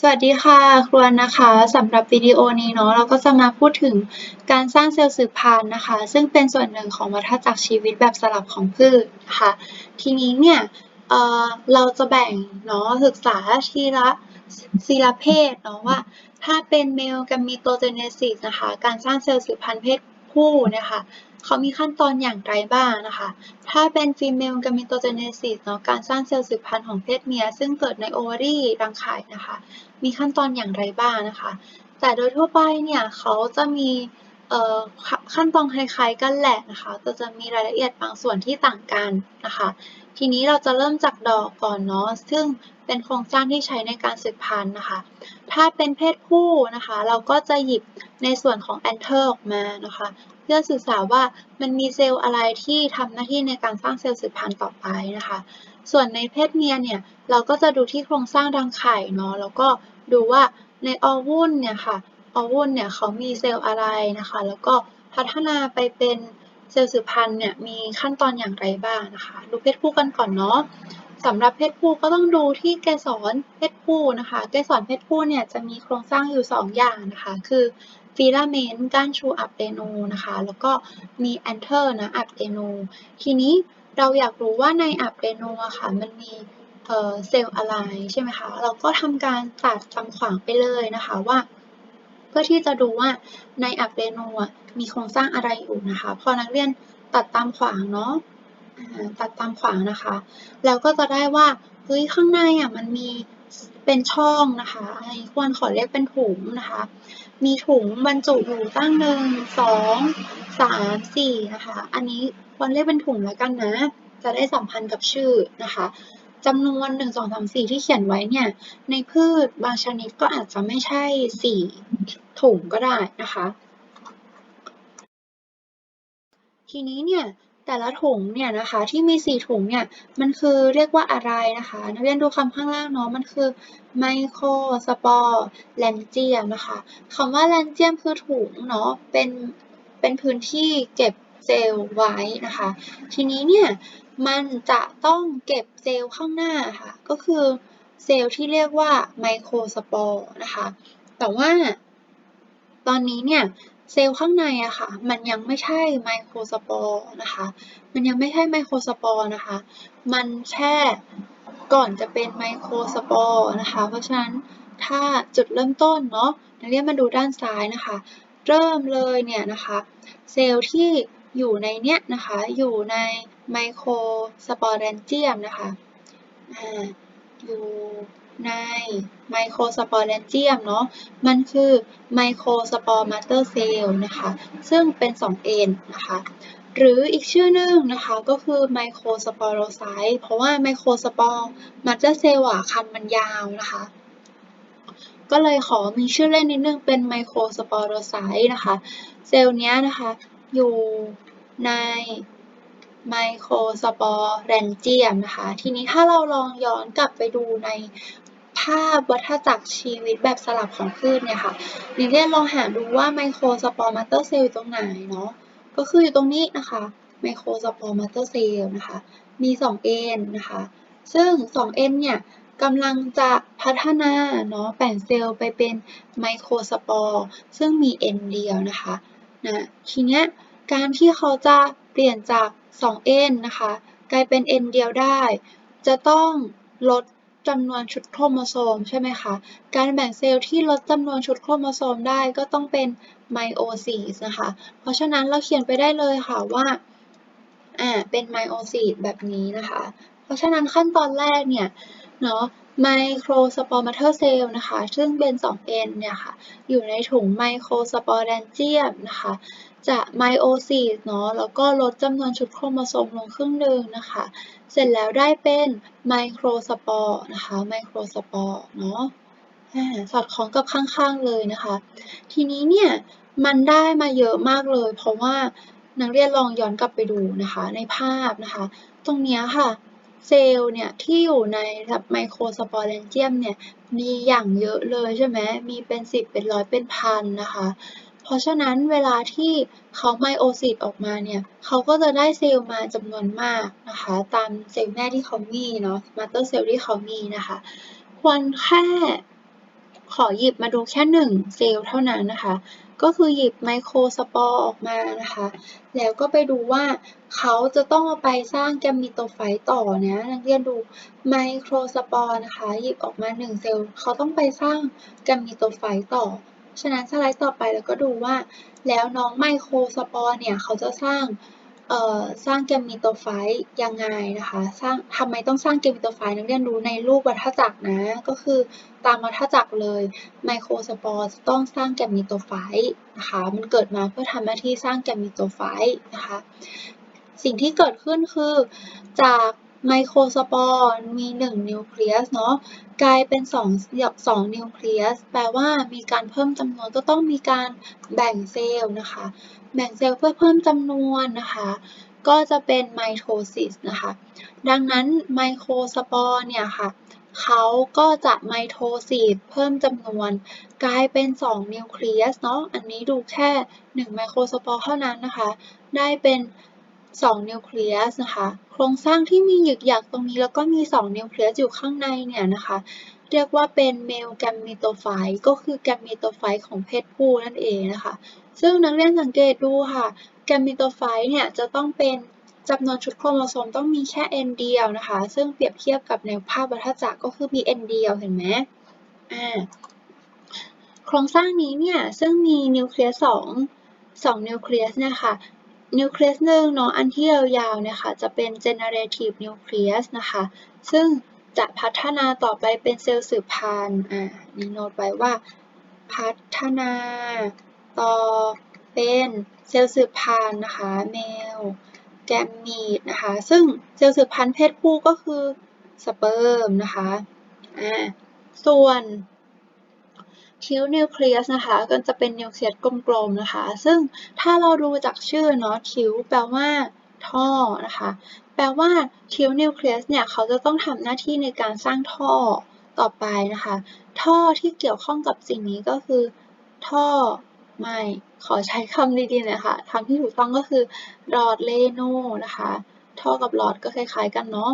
สวัสดีค่ะ ครวนนะคะสำหรับวิดีโอนี้เนาะเราก็จะมาพูดถึงการสร้างเซลล์สืบพันธุ์นะคะ ซึ่งเป็นส่วนหนึ่งของวัฏจักรชีวิตแบบสลับของพืชนะคะทีนี้เนี่ยเเราจะแบ่งเนาะศึกษาทีละทีละเพศเนาะว่าถ้าเป็นเมลกับมีโตเจเนซิสนะคะ การสร้างเซลล์สืบพันธุ์เพศผู้นะคะ เขามีขั้นตอนอย่างไรบ้างนะคะ ถ้าเป็นฟีเมลกามิโตเจเนซิสเนาะการสร้างเซลล์สืบพันธุ์ของเพศเมีย ซึ่งเกิดในโอวารีรังไข่นะคะ มีขั้นตอนอย่างไรบ้างนะคะ แต่โดยทั่วไปเนี่ยเขาจะมี ขั้นตอนคล้ายๆกันแหละนะคะแต่จะมีรายละเอียดบางส่วนที่ต่างกันนะคะ ทีนี้เราจะเริ่มจากดอกก่อนเนาะซึ่งเป็นโครงสร้างที่ใช้ในการสืบพันธุ์นะคะ ถ้าเป็นเพศผู้นะคะ เราก็จะหยิบในส่วนของแอนเทอร์ออกมานะคะ เพื่อศึกษาว่ามันมีเซลล์อะไรที่ทำหน้าที่ในการสร้างเซลล์สืบพันธุ์ต่อไปนะคะ ส่วนในเพศเมียเนี่ยเราก็จะดูที่โครงสร้างรังไข่เนาะแล้วก็ดูว่าในออวุลเนี่ยค่ะ ออวุลเนี่ยเขามีเซลล์อะไรนะคะ แล้วก็พัฒนาไปเป็นเซลล์สืบพันธุ์เนี่ยมีขั้นตอนอย่างไรบ้างนะคะ ดูเพศผู้กันก่อนเนาะสำหรับเพศผู้ก็ต้องดูที่เกสรเพศผู้นะคะ เกสรเพศผู้เนี่ยจะมีโครงสร้างอยู่ 2 อย่างนะคะ คือฟิลาเมนต์ก้านชูอับเดโนนะคะ แล้วก็มีแอนเทอร์นะอับเดโนทีนี้เราอยากรู้ว่าในอับเดโนอะค่ะมันมีเซลล์อะไรใช่ไหมคะ เราก็ทำการตัดตามขวางไปเลยนะคะว่า พื่อที่จะดูว่าในอับเดโนมีโครงสร้างอะไรอยู่นะคะ พอนักเรียนตัดตามขวางเนาะตัดตามขวางนะคะ แล้วก็จะได้ว่าเฮ้ยข้างในอะมันมีเป็นช่องนะคะอันนี้ควรขอเรียกเป็นถุงนะคะ มีถุงบรรจุอยู่ตั้งหนึ่งสองสามสี่นะคะ อันนี้ควรเรียกเป็นถุงแล้วกันนะ จะได้สัมพันธ์กับชื่อนะคะจำนวนหนึ่งสองสามสี่ที่เขียนไว้เนี่ย ในพืชบางชนิดก็อาจจะไม่ใช่สี่ ถุงก็ได้นะคะ ทีนี้เนี่ยแต่ละถุงเนี่ยนะคะที่มี 4 ถุงเนี่ยมันคือเรียกว่าอะไรนะคะนักเรียนดูคำข้างล่างเนาะมันคือไมโครสปอร์แลนเจียมนะคะคำว่าแลนเจียมคือถุงเนาะเป็นเป็นพื้นที่เก็บเซลล์ไว้นะคะ ทีนี้เนี่ยมันจะต้องเก็บเซลล์ข้างหน้าค่ะก็คือเซลล์ที่เรียกว่าไมโครสปอร์นะคะแต่ว่า ตอนนี้เนี่ยเซลล์ข้างในอะค่ะ มันยังไม่ใช่ไมโครสปอร์นะคะ มันยังไม่ใช่ไมโครสปอร์นะคะ มันแค่ก่อนจะเป็นไมโครสปอร์นะคะ เพราะฉะนั้นถ้าจุดเริ่มต้นเนาะนักเรียนมาดูด้านซ้ายนะคะ เริ่มเลยเนี่ยนะคะ เซลล์ที่อยู่ในเนี้ยนะคะ อยู่ในไมโครสปอร์แรนเจียมนะคะออยู่ ในไมโครสปอร์แลนเจียมเนาะ มันคือไมโครสปอร์มาเตอร์เซลล์นะคะ ซึ่งเป็น 2N นะคะ หรืออีกชื่อหนึ่งนะคะก็คือไมโครสปอโรไซต์เพราะว่าไมโครสปอร์มาเตอร์เซลล์อะคำมันยาวนะคะก็เลยขอมีชื่อเล่นนิดนึงเป็นไมโครสปอโรไซต์นะคะ เซลล์นี้นะคะอยู่ในไมโครสปอร์แรนเจียมนะคะ ทีนี้ถ้าเราลองย้อนกลับไปดูในาพวัฏจักรชีวิตแบบสลับของพืชเนี่ยค่ะนักเรียนลองหาดูว่าไมโครสปอร์มาเตอร์เซลล์อยู่ตรงไหนเนาะ ก็คืออยู่ตรงนี้นะคะไมโครสปอร์มาเตอร์เซลล์นะคะ มี 2N นะคะ ซึ่ง 2N เนี่ยกำลังจะพัฒนาเนาะแบ่งเซลล์ไปเป็นไมโครสปอร์ซึ่งมี N เดียวนะคะนะทีเนี้ยการที่เขาจะเปลี่ยนจาก 2n นะคะ กลายเป็น n เดียวได้ จะต้องลด จำนวนชุดโครโมโซมใช่ไหมคะ การแบ่งเซลล์ที่ลดจำนวนชุดโครโมโซมได้ก็ต้องเป็นไมโอซีสนะคะ เพราะฉะนั้นเราเขียนไปได้เลยค่ะว่าอ่าเป็นไมโอซีสแบบนี้นะคะ เพราะฉะนั้นขั้นตอนแรกเนี่ยเนาะไมโครสปอร์มาเทอร์เซลล์นะคะ ซึ่งเป็น 2n เนี่ยค่ะ อยู่ในถุงไมโครสปอร์แดนเจียมนะคะ จะไมโอซีสเนาะแล้วก็ลดจำนวนชุดโครโมโซมลงครึ่งหนึ่งนะคะ เสร็จแล้วได้เป็นไมโครสปอร์นะคะไมโครสปอร์เนาะสอดคล้องกับข้างๆเลยนะคะ ทีนี้เนี่ยมันได้มาเยอะมากเลย เพราะว่านักเรียนลองย้อนกลับไปดูนะคะในภาพนะคะ ตรงนี้ค่ะเซลล์เนี่ยที่อยู่ในไมโครสปอร์เลนเจียมเนี่ยมีอย่างเยอะเลยใช่ไหมมีเป็นสิบเป็นร้อยเป็นพันนะคะ เพราะฉะนั้นเวลาที่เขาไมโอซิสออกมาเนี่ย เขาก็จะได้เซลล์มาจำนวนมากนะคะ ตามเซลล์แม่ที่เขามีเนาะมาเตอร์เซลล์ที่เขามีนะคะ ควรแค่ขอหยิบมาดูแค่หนึ่งเซลล์เท่านั้นนะคะ ก็คือหยิบไมโครสปอร์ออกมานะคะ แล้วก็ไปดูว่าเขาจะต้องเอาไปสร้างแกมมิโตไฟต์ต่อนะนักเรียนดูไมโครสปอร์นะคะ หยิบออกมาหนึ่งเซลล์เขาต้องไปสร้างแกมมิโตไฟต์ต่อ ฉะนั้นสไลด์ต่อไปแล้วก็ดูว่า แล้วน้องไมโครสปอร์เนี่ย เขาจะสร้างเอ่อสร้างแกมมิโตไฟต์ยังไงนะคะสร้างทำไมต้องสร้างแกมมิโตไฟต์นักเรียนรู้ในรูปวัฏจักรนะก็คือตามวัฏจักรเลยไมโครสปอร์จะต้องสร้างแกมมิโตไฟต์นะคะมันเกิดมาเพื่อทำหน้าที่สร้างแกมมิโตไฟต์นะคะสิ่งที่เกิดขึ้นคือจาก ไมโครสปอร์มี 1 นิวเคลียสเนาะกลายเป็น2 2นิวเคลียสแปลว่ามีการเพิ่มจำนวนก็ต้องมีการแบ่งเซลล์นะคะ แบ่งเซลล์เพื่อเพิ่มจำนวนนะคะ ก็จะเป็นไมโทซิสนะคะ ดังนั้นไมโครสปอร์เนี่ยค่ะเขาก็จะไมโทซิสเพิ่มจำนวน กลายเป็น 2 นิวเคลียสเนาะอันนี้ดูแค่ 1 ไมโครสปอร์เท่านั้นนะคะ ได้เป็น 2 นิวเคลียสนะคะ โครงสร้างที่มีหยึกหยักตรงนี้แล้วก็มี 2 นิวเคลียสอยู่ข้างในเนี่ยนะคะ เรียกว่าเป็นเมลแกมมิโตไฟต์ก็คือแกมมิโตไฟต์ของเพศผู้นั่นเองนะคะ ซึ่งนักเรียนสังเกตดูค่ะแกมมิโตไฟต์เนี่ยจะต้องเป็นจำนวนชุดโครโมโซมต้องมีแค่ n เดียวนะคะ ซึ่งเปรียบเทียบกับในภาพวัฏจักรก็คือมี n เดียวเห็นไหมอ่าโครงสร้างนี้เนี่ยซึ่งมีนิวเคลียสสองสองนิวเคลียสเนี่ยค่ะ นิวเคลียสหนึ่งเนาะอันที่ยาวๆเนี่ยค่ะจะเป็น generative nucleus นะคะ ซึ่งจะพัฒนาต่อไปเป็นเซลล์สืบพันธุ์อ่านี่โน้ตไว้ว่า พัฒนาต่อเป็นเซลล์สืบพันธุ์นะคะเมลแกมมีดนะคะ ซึ่งเซลล์สืบพันธุ์เพศผู้ก็คือสเปิร์มนะคะอ่าส่วน ทิวนิวเคลียสนะคะก็จะเป็นนิวเคลียสกลมๆนะคะ ซึ่งถ้าเราดูจากชื่อเนาะทิวแปลว่าท่อนะคะ แปลว่าทิวนิวเคลียสเนี่ยเขาจะต้องทำหน้าที่ในการสร้างท่อต่อไปนะคะ ท่อที่เกี่ยวข้องกับสิ่งนี้ก็คือ ท่อไม่ขอใช้คำดีๆนะคะคำที่ถูกต้องก็คือหลอดเลโนนะคะ ท่อกับหลอดก็คล้ายๆกันเนาะ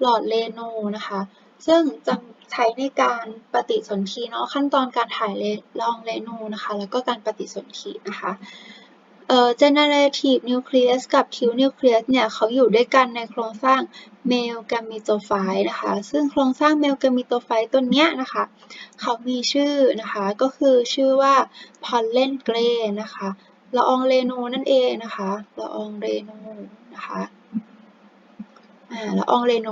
หลอดเลโนนะคะ ซึ่งจะ ใช้ในการปฏิสนธิเนาะขั้นตอนการถ่ายลองเรนูนะคะ แล้วก็การปฏิสนธินะคะเอ่อ generative nucleus กับ Q nucleus เนี่ยเขาอยู่ด้วยกันในโครงสร้าง male gametophyte นะคะ ซึ่งโครงสร้าง male gametophyte ตัวเนี้ยนะคะ เขามีชื่อนะคะ ก็คือชื่อว่า pollen grain นะคะละอองเรนูนั่นเองนะคะละอองเรนูนะคะ ละอองเรโน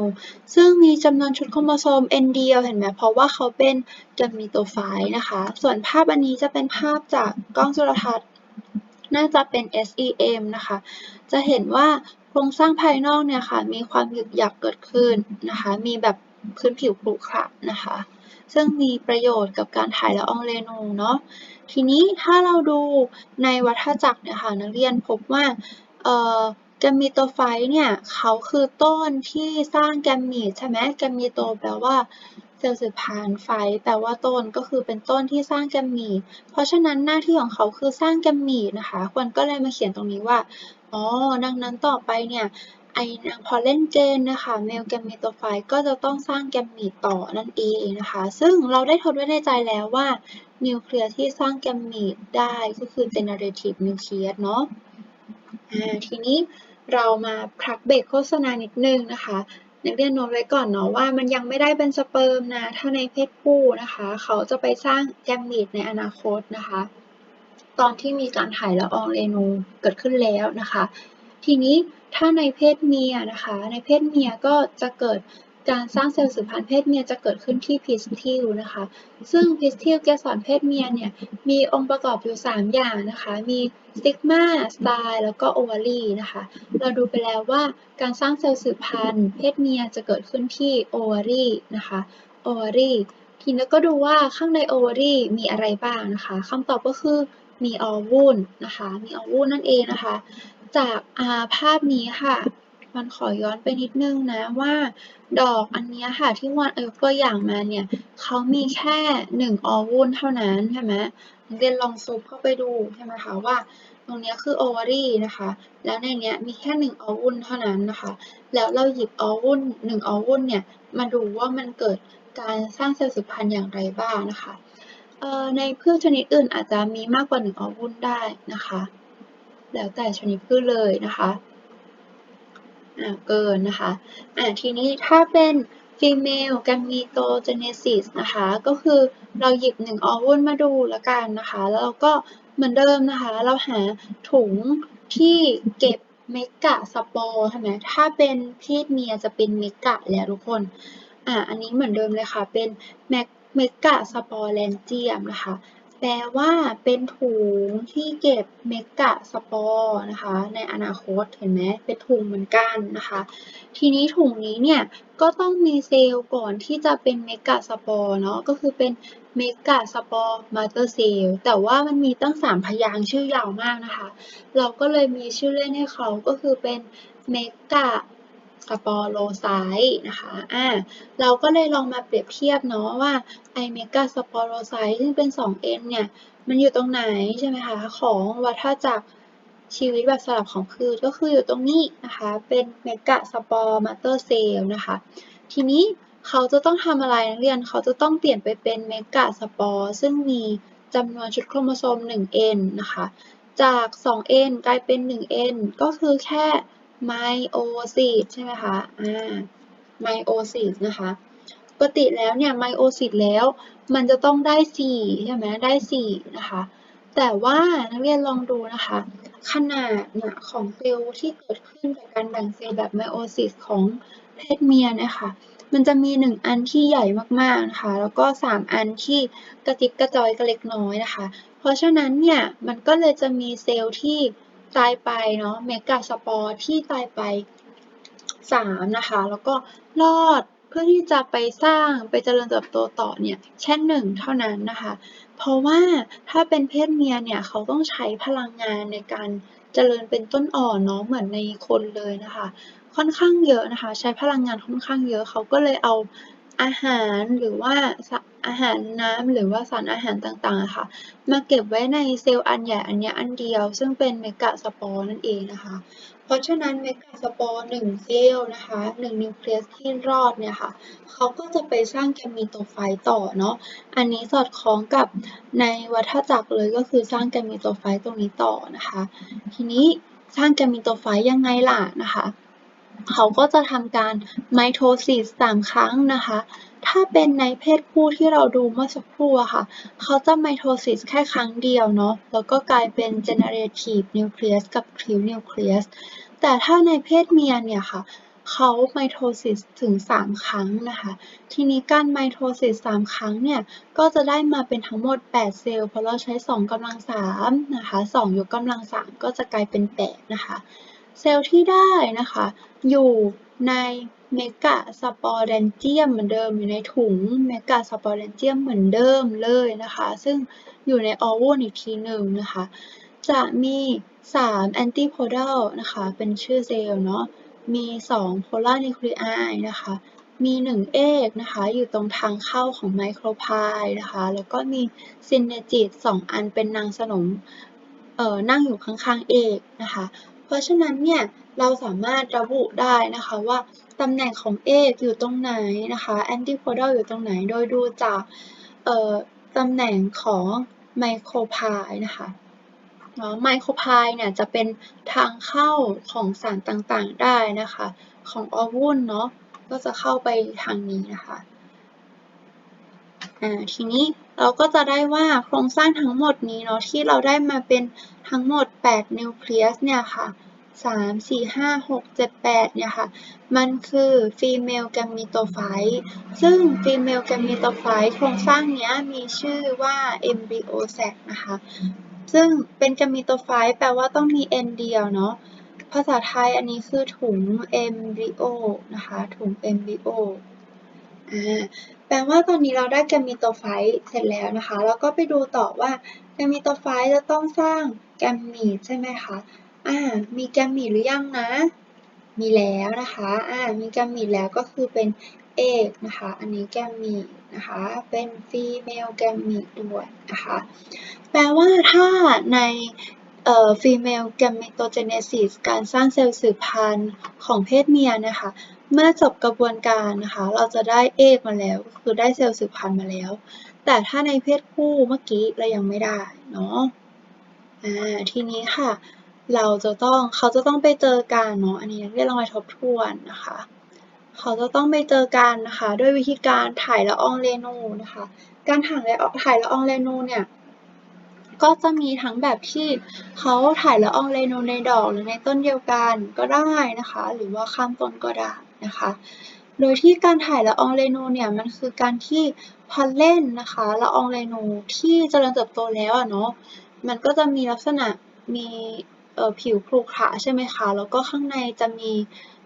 ซึ่งมีจำนวนชุดโครโมโซม n เดียวเห็นไหมเพราะว่าเขาเป็นกามิโตไฟนะคะ ส่วนภาพอันนี้จะเป็นภาพจากกล้องจุลทรรศน์ น่าจะเป็น SEM นะคะ จะเห็นว่าโครงสร้างภายนอกเนี่ยค่ะ มีความหยึกหยักเกิดขึ้นนะคะ มีแบบพื้นผิวขรุขระนะคะ ซึ่งมีประโยชน์กับการถ่ายละอองเรนูเนาะ ทีนี้ถ้าเราดูในวัฏจักรเนี่ยค่ะนักเรียนพบว่า แกมมีโตไฟเนี่ย เขาคือต้นที่สร้างแกมมีใช่ไหมแกมมีโตแปลว่าเซลล์สืบพันธุ์ไฟแปลว่าต้นก็คือเป็นต้นที่สร้างแกมมีเพราะฉะนั้นหน้าที่ของเขาคือสร้างแกมมีนะคะควรก็เลยมาเขียนตรงนี้ว่าอ๋อดังนั้นต่อไปเนี่ยไอ้พอเล่นเจนนะคะเมลแกมมีโตไฟก็จะต้องสร้างแกมมีต่อนั่นเองนะคะ ซึ่งเราได้ทดไว้ในใจแล้วว่านิวเคลียสที่สร้างแกมมีได้ก็คือ generative nucleus เนาะทีนี้ เรามาพักเบรกโฆษณานิดนึงนะคะ นักเรียนโน้ตไว้ก่อนเนาะว่ามันยังไม่ได้เป็นสเปิร์มนะ ถ้าในเพศผู้นะคะ เขาจะไปสร้างแกมมีดในอนาคตนะคะ ตอนที่มีการถ่ายละอองเรนูเกิดขึ้นแล้วนะคะ ทีนี้ถ้าในเพศเมียนะคะ ในเพศเมียก็จะเกิด การสร้างเซลล์สืบพันธุ์เพศเมียจะเกิดขึ้นที่พิสทิลนะคะ ซึ่งพิสทิลเกสรเพศเมียเนี่ยมีองค์ประกอบอยู่ 3 อย่างนะคะ มีสติกมาสไตล์แล้วก็โอวารีนะคะ เราดูไปแล้วว่าการสร้างเซลล์สืบพันธุ์เพศเมียจะเกิดขึ้นที่โอวารีนะคะโอวารีทีนี้ก็ดูว่าข้างในโอวารีมีอะไรบ้างนะคะคำตอบก็คือมีออวูลนะคะ มีออวูลนั่นเองนะคะ จากาภาพนี้ค่ะ มันขอย้อนไปนิดนึงนะว่า ดอกอันนี้ค่ะที่วาดยกตัวอย่างมาเนี่ยเขามีแค่หนึ่งออวูลเท่านั้นใช่ไหมเรียนลองซูมเข้าไปดูใช่ไหมคะว่า ตรงนี้คือโอวารีนะคะ แล้วในนี้มีแค่หนึ่งออวูลเท่านั้นนะคะ แล้วเราหยิบออวูลหนึ่งออวูลเนี่ยมาดูว่ามันเกิดการสร้างเซลล์สืบพันธุ์อย่างไรบ้างนะคะในพืชชนิดอื่นอาจจะมีมากกว่าหนึ่งออวุ้นได้นะคะ แล้วแต่ชนิดพืชเลยนะคะ เกินนะคะอ่าทีนี้ถ้าเป็น female gametogenesis นะคะ ก็คือเราหยิบหนึ่งออวุ้นมาดูล้วกันนะคะ แล้วเราก็เหมือนเดิมนะคะ เราหาถุงที่เก็บเมกะสปอร์ใช่ไหมถ้าเป็นเพศเมียจะเป็นเมกะแล้วทุกคน อ่า อันนี้เหมือนเดิมเลยค่ะ เป็นแมกเมกะสปอร์แลนเจียมนะคะ แปลว่าเป็นถุงที่เก็บเมกะสปอร์นะคะในอนาคตเห็นไหมเป็นถุงเหมือนกันนะคะ ทีนี้ถุงนี้เนี่ยก็ต้องมีเซลล์ก่อนที่จะเป็นเมกะสปอร์เนาะก็คือเป็นเมกะสปอร์มาเตอร์เซลล์แต่ว่ามันมีตั้งสามพยางค์ชื่อยาวมากนะคะ เราก็เลยมีชื่อเล่นให้เขาก็คือเป็นเมกะ สปอโรไซต์นะคะอ่าเราก็เลยลองมาเปรียบเทียบเนาะว่าไอเมกะสปอโรไซต์ซึ่งเป็น 2n เนี่ย มันอยู่ตรงไหนใช่ไหมคะ ของวัฏจักรชีวิตแบบสลับของพืชก็คืออยู่ตรงนี้นะคะ เป็นเมกะสปอร์มาเตอร์เซลล์นะคะ ทีนี้เขาจะต้องทำอะไรนักเรียนเขาจะต้องเปลี่ยนไปเป็นเมกะสปอร์ซึ่งมีจำนวนชุดโครโมโซม 1n นะคะ จาก 2n กลายเป็น 1n ก็คือแค่ ไมโอซิสใช่ไหมคะอ่าไมโอซิสนะคะ ปกติแล้วเนี่ยไมโอซิสแล้วมันจะต้องได้ 4 ใช่ไหมได้ 4 นะคะ แต่ว่านักเรียนลองดูนะคะ ขนาดเนี่ยของเซลล์ที่เกิดขึ้นจากการแบ่งเซลล์แบบไมโอซิสของเพศเมียนี่ยค่ะมันจะมี 1 อันที่ใหญ่มากๆนะคะ แล้วก็ 3 อันที่กระจิบกระจอยกระเล็กน้อยนะคะ เพราะฉะนั้นเนี่ย มันก็เลยจะมีเซลล์ที่ ตายไปเนาะเมกะสปอร์ที่ตายไป 3 นะคะ แล้วก็รอดเพื่อที่จะไปสร้างไปเจริญเติบโตต่อเนี่ยแค่หนึ่งเท่านั้นนะคะ เพราะว่าถ้าเป็นเพศเมียเนี่ยเขาต้องใช้พลังงานในการเจริญเป็นต้นอ่อนเนาะเหมือนในคนเลยนะคะ ค่อนข้างเยอะนะคะ ใช้พลังงานค่อนข้างเยอะเขาก็เลยเอาอาหารหรือว่า อาหารน้ำหรือว่าสารอาหารต่างๆค่ะ มาเก็บไว้ในเซลล์อันใหญ่อันนี้อันเดียว ซึ่งเป็นเมกะสปอร์นั่นเองนะคะ เพราะฉะนั้นเมกะสปอร์หนึ่งเซลล์นะคะหนึ่งนิวเคลียสที่รอดเนี่ยค่ะเขาก็จะไปสร้างแกมมีโตไฟต่อเนาะอันนี้สอดคล้องกับในวัฏจักรเลยก็คือสร้างแกมมีโตไฟตรงนี้ต่อนะคะ ทีนี้สร้างแกมมีโตไฟยังไงล่ะนะคะเขาก็จะทำการไมโทซิสสามครั้งนะคะ ถ้าเป็นในเพศผู้ที่เราดูเมื่อสักครู่อะค่ะ เขาจะไมโทซิสแค่ครั้งเดียวเนาะ แล้วก็กลายเป็น generative nucleus กับ krill nucleus แต่ถ้าในเพศเมียเนี่ยค่ะ เขาไมโทซิสถึง 3 ครั้งนะคะ ทีนี้การไมโทซิส 3 ครั้งเนี่ย ก็จะได้มาเป็นทั้งหมด 8 เซลล์ เพราะเราใช้ 2กำลัง3นะคะ 2 ยกกำลัง 3 ก็จะกลายเป็น 8 นะคะ เซลล์ที่ได้นะคะ อยู่ใน เมกะสปอร์แดนเจียมเหมือนเดิมอยู่ในถุงเมกะสปอร์แดนเจียมเหมือนเดิมเลยนะคะ ซึ่งอยู่ในออวูลอีกทีหนึ่งนะคะ จะมี3แอนติโพดาลนะคะเป็นชื่อเซลล์เนาะมี2โพลาร์นิวคลีไอนะคะมี1เอกนะคะอยู่ตรงทางเข้าของไมโครพายนะคะแล้วก็มีซินเนจิต2อันเป็นนางสนมเอ่อนั่งอยู่ข้างๆเอกนะคะ เพราะฉะนั้นเนี่ยเราสามารถระบุได้นะคะว่าตำแหน่งของเออยู่ตรงไหนนะคะแอนติโพดาลอยู่ตรงไหน โดยดูจากตำแหน่งของไมโครพายนะคะไมโครพายเนี่ยจะเป็นทางเข้าของสารต่างๆได้นะคะ ของออวุลเนาะก็จะเข้าไปทางนี้นะคะ ทีนี้เราก็จะได้ว่าโครงสร้างทั้งหมดนี้เนาะที่เราได้มาเป็นทั้งหมด 8 นิวเคลียสเนี่ยค่ะ 3 4 5 6 7 8 เนี่ยค่ะ มันคือ female gametophyte ซึ่ง female gametophyte โครงสร้างเนี้ยมีชื่อว่า embryo sac นะคะ ซึ่งเป็น gametophyte แปลว่าต้องมี n เดียวเนาะ ภาษาไทยอันนี้คือถุง embryo นะคะ ถุง embryo อ่า แปลว่าตอนนี้เราได้แกมมีโตไฟต์เสร็จแล้วนะคะ แล้วก็ไปดูต่อว่าแกมมีโตไฟต์จะต้องสร้างแกมมีใช่ไหมคะอ่ามีแกมมีหรือยังนะ มีแล้วนะคะอ่ามีแกมมีแล้วก็คือเป็นเอกนะคะ อันนี้แกมมีนะคะ เป็นฟีเมลแกมมีด้วยนะคะ แปลว่าถ้าใน เอ่อ female gametogenesis การสร้างเซลล์สืบพันธุ์ของเพศเมียนะคะ เมื่อจบกระบวนการนะคะ เราจะได้เอกมาแล้วก็คือได้เซลล์สืบพันธุ์มาแล้ว แต่ถ้าในเพศผู้เมื่อกี้เรายังไม่ได้เนาะ อ่า ทีนี้ค่ะ เราจะต้องเขาจะต้องไปเจอกันเนาะ อันนี้เรียนลองไปทบทวนนะคะ เขาจะต้องไปเจอกันนะคะ ด้วยวิธีการถ่ายละอองเรนูนะคะ การถ่ายละอองถ่ายละอองเรนูเนี่ย ก็จะมีทั้งแบบที่เขาถ่ายละอองเรนูในดอกหรือในต้นเดียวกันก็ได้นะคะ หรือว่าข้ามต้นก็ได้นะคะ โดยที่การถ่ายละอองเรนูเนี่ยมันคือการที่พอลเลนนะคะละอองเรนูที่เจริญเติบโตแล้วอะเนาะมันก็จะมีลักษณะมีผิวครุขระใช่ไหมคะ แล้วก็ข้างในจะมี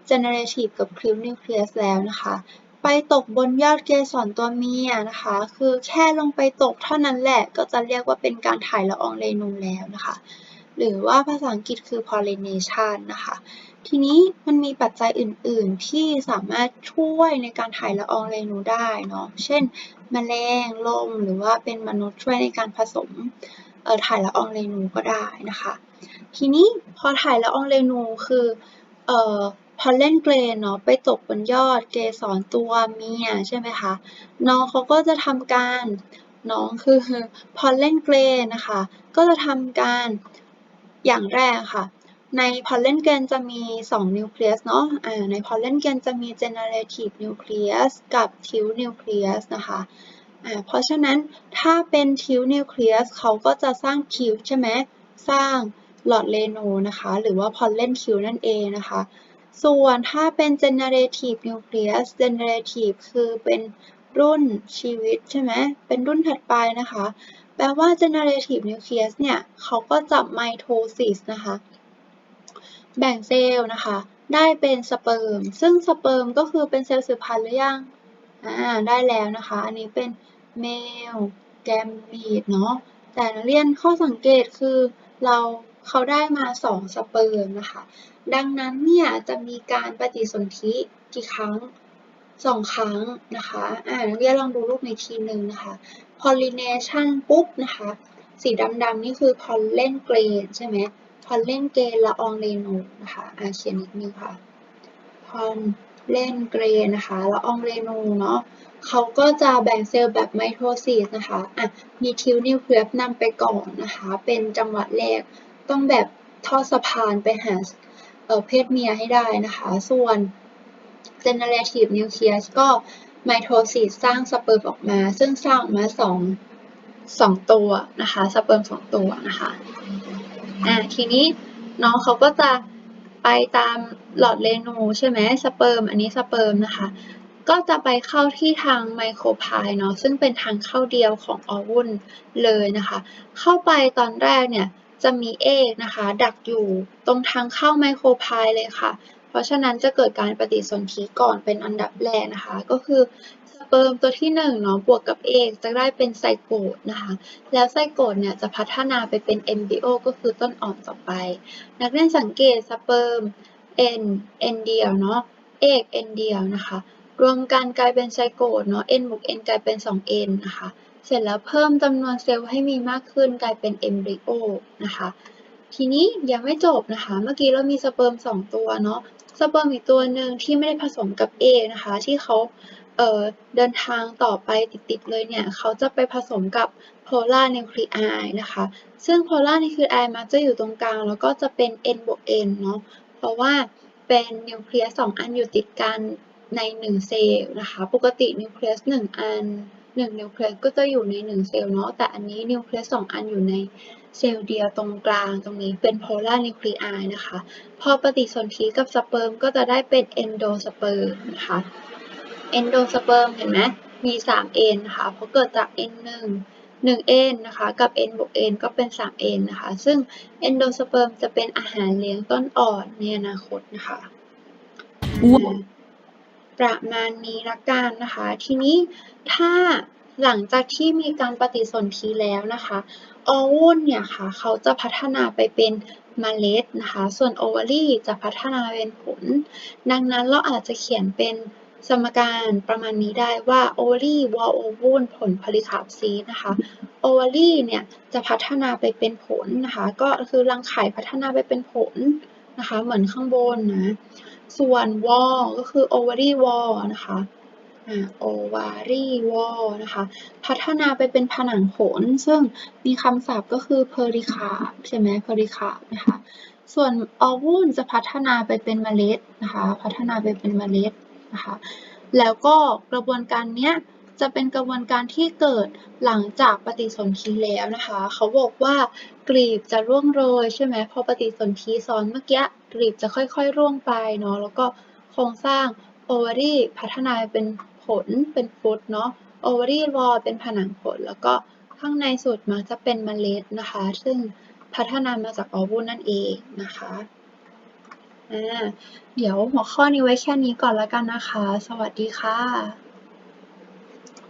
generative กับ krill nucleus แล้วนะคะ ไปตกบนยอดเกสรตัวเมียนะคะ คือแค่ลงไปตกเท่านั้นแหละก็จะเรียกว่าเป็นการถ่ายละอองเรนูแล้วนะคะ หรือว่าภาษาอังกฤษคือ pollination นะคะ ทีนี้มันมีปัจจัยอื่นๆ ที่สามารถช่วยในการถ่ายละอองเรนูได้เนาะ เช่นแมลง ลม หรือว่าเป็นมนุษย์ช่วยในการผสมถ่ายละอองเรนูก็ได้นะคะ ทีนี้พอถ่ายละอองเรนูคืออ พอเล่นเกรนเนาะไปตกบนยอดเกสรตัวเมียใช่ไหมคะน้องเขาก็จะทำการน้องคือพอเล่นเกรนนะคะ ก็จะทำการอย่างแรกค่ะ ในพอลเลนเกรนจะมี 2 นิวเคลียสเนาะในพอลเลนเกรนจะมี generative nucleus กับ tilt nucleus นะคะเพราะฉะนั้นถ้าเป็น tilt nucleus เขาก็จะสร้าง tilt ใช่ไหมสร้างหลอดเรโนนะคะ หรือว่า pollen tilt นั่นเองนะคะ ส่วนถ้าเป็น generative nucleus generative คือเป็นรุ่นชีวิตใช่ไหม เป็นรุ่นถัดไปนะคะ แปลว่า generative nucleus เนี่ยเขาก็จะ mitosis นะคะ แบ่งเซลล์นะคะ ได้เป็นสเปิร์ม ซึ่งสเปิร์มก็คือเป็นเซลล์สืบพันธุ์หรือยัง อ่า ได้แล้วนะคะ อันนี้เป็นเมลแกมมีดเนาะ แต่นักเรียนข้อสังเกตคือเรา เขาได้มาสองสเปิร์มนะคะ ดังนั้นเนี่ยจะมีการปฏิสนธิกี่ครั้งสองครั้งนะคะ อ่านักเรียนลองดูรูปในทีหนึ่งนะคะ pollination ปุ๊บนะคะ สีดำๆนี่คือ pollen grain ใช่ไหม pollen grain ละอองเรนูนะคะ อ่าเขียนนิดนึงค่ะ pollen grain นะคะละอองเรนูเนาะเขาก็จะแบ่งเซลล์แบบไมโทซิสนะคะ อะ มีทิวนิวเคลียสนำไปก่อนนะคะ เป็นจังหวะแรก ต้องแบบทอดสะพานไปหาเเพศเมียให้ได้นะคะ ส่วน generative nucleus ก็ไมโทซิสสร้างสเปิร์มออกมา ซึ่งสร้างออกมาสองสองตัวนะคะสเปิร์มสองตัวนะคะอ่าทีนี้น้องเขาก็จะไปตามหลอดเรนูใช่ไหมสเปิร์มอันนี้สเปิร์มนะคะ ก็จะไปเข้าที่ทางไมโครพายเนาะซึ่งเป็นทางเข้าเดียวของออวุลเลยนะคะ เข้าไปตอนแรกเนี่ย จะมีเอกนะคะ ดักอยู่ตรงทางเข้าไมโครพายเลยค่ะ เพราะฉะนั้นจะเกิดการปฏิสนธิก่อนเป็นอันดับแรกนะคะ ก็คือสเปิร์มตัวที่หนึ่งเนาะบวกกับเอกจะได้เป็นไซโกตนะคะ แล้วไซโกตเนี่ยจะพัฒนาไปเป็นเอมบริโอก็คือต้นอ่อนต่อไป นักเรียนสังเกตสเปิร์ม n n เดียวเนาะเอก n เดียวนะคะรวมกันกลายเป็นไซโกตเนาะ n บวก n กลายเป็น 2n นะคะ เสร็จแล้วเพิ่มจำนวนเซลล์ให้มีมากขึ้นกลายเป็นเอมบริโอนะคะ ทีนี้ยังไม่จบนะคะ เมื่อกี้เรามีสเปิร์มสองตัวเนาะ สเปิร์มอีกตัวหนึ่งที่ไม่ได้ผสมกับ A นะคะ ที่เขาเเดินทางต่อไปติดๆเลยเนี่ย เขาจะไปผสมกับโพลาร์นิวคลีไอนะคะ ซึ่งโพลาร์นิวคลีไอมักจะอยู่ตรงกลาง แล้วก็จะเป็น n บวก n เนาะ เพราะว่าเป็นนิวเคลียสสองอันอยู่ติดกันในหนึ่งเซลล์นะคะ ปกตินิวเคลียสหนึ่งอัน หนึ่งนิวเคลียสก็จะอยู่ในหนึ่งเซลล์เนาะ แต่อันนี้นิวเคลียสสองอันอยู่ในเซลล์เดียวตรงกลางตรงนี้เป็นโพลาร์นิวคลีไอนะคะ พอปฏิสนธิกับสเปิร์มก็จะได้เป็นเอนโดสเปิร์มนะคะ เอนโดสเปิร์มเห็นไหมมี 3n นะคะเพราะเกิดจาก n 1 1n นะคะกับ n บวก n ก็เป็น 3n นะคะ ซึ่งเอนโดสเปิร์มจะเป็นอาหารเลี้ยงต้นอ่อนในอนาคตนะคะ ประมาณนี้ละกันนะคะ ทีนี้ถ้าหลังจากที่มีการปฏิสนธิแล้วนะคะออวุลเนี่ยค่ะเขาจะพัฒนาไปเป็นเมล็ดนะคะ ส่วนโอเวารีจะพัฒนาเป็นผล ดังนั้นเราอาจจะเขียนเป็นสมการประมาณนี้ได้ว่าโอวารีวอลโอวุลผลพลิคาบซีนะคะโอวารีเนี่ยจะพัฒนาไปเป็นผลนะคะ ก็คือรังไข่พัฒนาไปเป็นผลนะคะ เหมือนข้างบนนะ ส่วน wall ก็คือ ovary wall นะคะอ่า ovary wall นะคะ พัฒนาไปเป็นผนังขน ซึ่งมีคำศัพท์ก็คือ pericarp ใช่ไหม pericarp นะคะ ส่วน ovule จะพัฒนาไปเป็นเมล็ดนะคะ พัฒนาไปเป็นเมล็ดนะคะ แล้วก็กระบวนการเนี้ยจะเป็นกระบวนการที่เกิดหลังจากปฏิสนธิแล้วนะคะ เขาบอกว่ากลีบจะร่วงโรยใช่ไหมพอปฏิสนธิซ้อนเมื่อกี้ กลีบจะค่อยๆ ร่วงไปเนาะแล้วก็โครงสร้างโอเวารีพัฒนาเป็นผลเป็นฟุตเนาะโอเวารีวอลเป็นผนังผล แล้วก็ข้างในสุดมักจะเป็นเมล็ดนะคะ ซึ่งพัฒนามาจากออวูนั่นเองนะคะอ่าเดี๋ยวหัวข้อนี้ไว้แค่นี้ก่อนแล้วกันนะคะ สวัสดีค่ะ